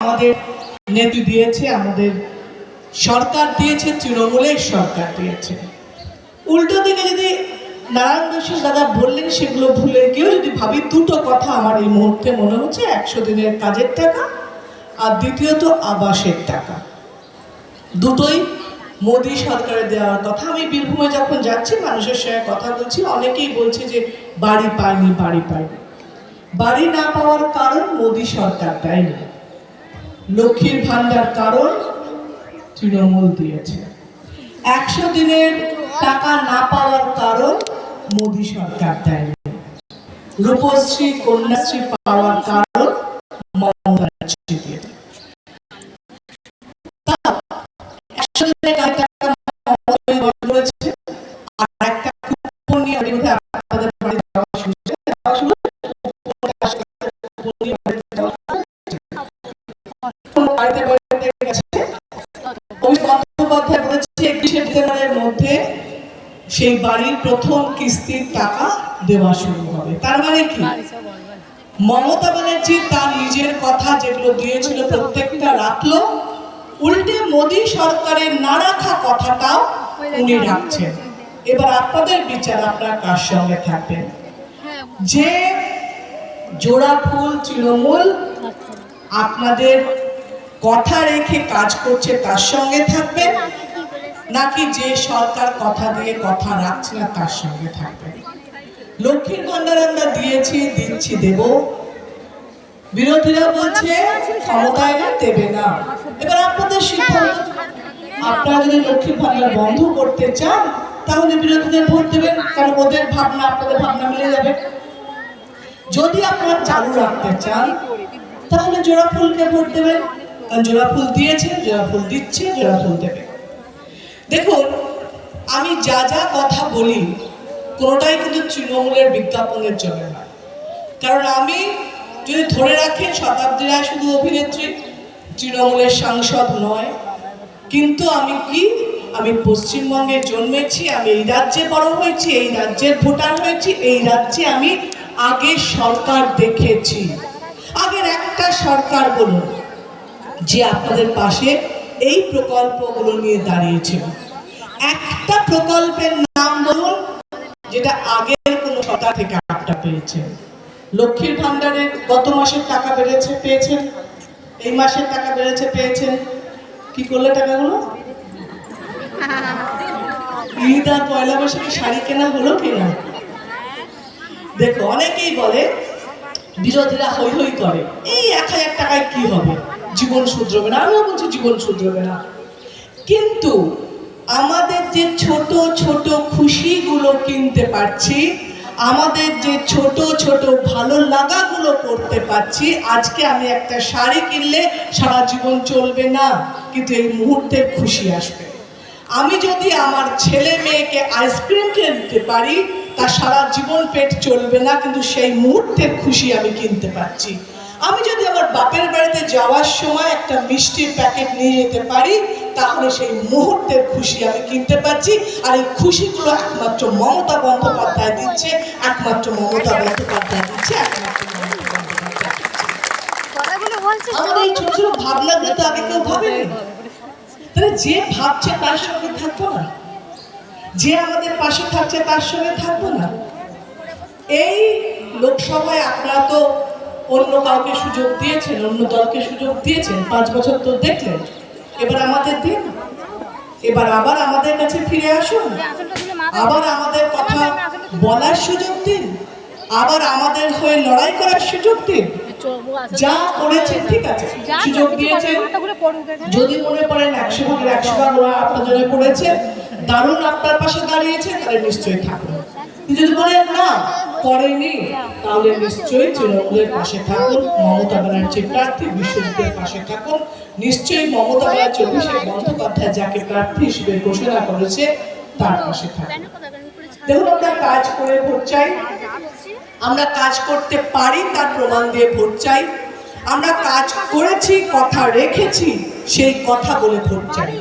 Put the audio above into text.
আমাদের নেত্রী দিয়েছে, আমাদের সরকার দিয়েছে, তৃণমূলের সরকার দিয়েছে। উল্টো দিকে যদি নারায়ণ দোষী দাদা বললেন, সেগুলো ভুলে কেউ যদি ভাবি, দুটো কথা আমার এই মুহূর্তে মনে হচ্ছে। একশো দিনের কাজের টাকা আর দ্বিতীয়ত আবাসের টাকা। দুটোই মোদী সরকারের দেওয়ার কথা। আমি বীরভূমে যখন যাচ্ছি, মানুষের সঙ্গে কথা বলছি, অনেকেই বলছে যে বাড়ি পায়নি বাড়ি পায়নি। বাড়ি না পাওয়ার কারণ মোদী সরকার দেয়নি। লক্ষ্মীর ভান্ডার কারণ তৃণমূল দিয়েছে। একশো দিনের টাকা না পাওয়ার কারণ মোদী সরকার দেয়নি। রূপশ্রী, কন্যাশ্রী পাওয়ার কারণ মমতা আর একটা কুপন নিয়ে আপনাদের সেই বাড়ির প্রথম কিস্তির টাকা দেওয়া শুরু হবে। তার মানে কি? মমতা ব্যানার্জি তার নিজের কথা যেগুলো দিয়েছিল প্রত্যেকটা রাখল উল্টে মোদী সরকারের না রাখা কথাটাও উনি রাখছেন। এবার আপনাদের বিচার আপনার কার সঙ্গে থাকবেন? যে জোড়া ফুল তৃণমূল আপনাদের কথা রেখে কাজ করছে তার সঙ্গে থাকবেন। নাকি যে সরকার কথা দিয়ে কথা রাখছে না, তার সঙ্গে থাকবে? লক্ষ্মীর ভান্ডার আমরা দিয়েছি, দিচ্ছি, দেব। বিরোধীরা বলছে, ক্ষমতায় না দেবে না। এবার আপনাদের সিদ্ধান্ত, আপনারা যদি লক্ষ্মীর ভান্ডার বন্ধ করতে চান, তাহলে বিরোধীদের ভোট দেবেন, কারণ ওদের ভাবনা, আপনাদের ভাবনা মিলে যাবে। যদি আপনারা চালু রাখতে চান, তাহলে জোড়া ফুলকে ভোট দেবেন। কারণ জোড়া ফুল দিয়েছে জোড়া ফুল দিচ্ছে, জোড়া ফুল দেবে। দেখুন, আমি যা যা কথা বলি, কোনোটাই কিন্তু তৃণমূলের বিজ্ঞাপনের জন্য না কারণ আমি যদি ধরে রাখেন শতাব্দী রায় শুধু অভিনেত্রী, তৃণমূলের সাংসদ নয়, কিন্তু আমি কি? আমি পশ্চিমবঙ্গে জন্মেছি, আমি এই রাজ্যে বড় হয়েছি, এই রাজ্যের ভোটার হয়েছি, এই রাজ্যে আমি আগে সরকার দেখেছি। আগের একটা সরকার বলুন, যে আপনাদের পাশে এই প্রকল্পগুলো নিয়ে দাঁড়িয়েছিল একটা প্রকল্পের নাম বলুন, যেটা আগের কোনো সরকার থেকে একটা পেয়েছে। লক্ষ্মীর ভান্ডারের গত মাসের টাকা বেড়েছে, পেয়েছেন? এই মাসের টাকা বেড়েছে, পেয়েছেন? কি করলে টাকাগুলো? ঈদ আর পয়লা বৈশাখে শাড়ি কেনা হলো কিনা? দেখো, অনেকেই বলে, বিরোধীরা হৈ হৈ করে, এই এক হাজার টাকায় কি হবে? জীবন শুধরবে না, আমিও বলছি জীবন শুধরবে না। কিন্তু আমাদের যে ছোট ছোট খুশিগুলো কিনতে পারছি, আমাদের যে ছোট ছোট ভালো লাগাগুলো করতে পারছি, আজকে আমি একটা শাড়ি কিনলে সারা জীবন চলবে না, কিন্তু এই মুহূর্তে খুশি আসবে। আমি যদি আমার ছেলে মেয়েকে আইসক্রিম কিনে দিতে পারি, তা সারা জীবন পেট চলবে না, কিন্তু সেই মুহূর্তের খুশি আমি কিনতে পারছি। আমি যদি আমার বাপের বাড়িতে যাওয়ার সময় একটা মিষ্টির প্যাকেট নিয়ে যেতে পারি তাহলে সেই মুহূর্তের খুশি আমি কিনতে পারছি। আর এই খুশিগুলো একমাত্র মমতা বন্দ্যোপাধ্যায় দিচ্ছে একমাত্র মমতা বন্দ্যোপাধ্যায় দিচ্ছে একমাত্র আমাদের এই ছোট ছোট ভাবনাগুলো তো আগে কেউ ভাবেনি। তাহলে যে ভাবছে তার সঙ্গে থাকব না। যে আমাদের পাশে থাকছে তার সঙ্গে থাকব না। এই লোকসভায় আপনারা তো অন্য কাউকে সুযোগ দিয়েছেন, অন্য দলকে সুযোগ দিয়েছেন, পাঁচ বছর তো দেখলেন। এবার আমাদের দিন। এবার আবার আমাদের কাছে ফিরে আসুন। আবার আমাদের কথা বলার সুযোগ দিন। আবার আমাদের হয়ে লড়াই করার সুযোগ দিন। যা করেছেন, ঠিক আছে। সুযোগ দিয়েছেন। যদি মনে করেন একশো ভাগের একশো ভাগ ওরা আপনার জন্য করেছে দারুণ আপনার পাশে দাঁড়িয়েছে, তাহলে নিশ্চয়ই থাকুন। যদি না, করেনি, তাহলে নিশ্চয়ই তৃণমূলের পাশে থাকুন, মমতা ব্যানার্জির প্রার্থী, বিশ্বজিতের পাশে থাকুন। নিশ্চয়ই মমতা বন্দ্যোপাধ্যায় যাকে প্রার্থী হিসেবে ঘোষণা করেছে, তার পাশে থাকুন। দেখুন, আমরা কাজ করে ভোট চাই। আমরা কাজ করতে পারি, তার প্রমাণ দিয়ে ভোট চাই। আমরা কাজ করেছি, কথা রেখেছি, সেই কথা বলে ভোট চাই।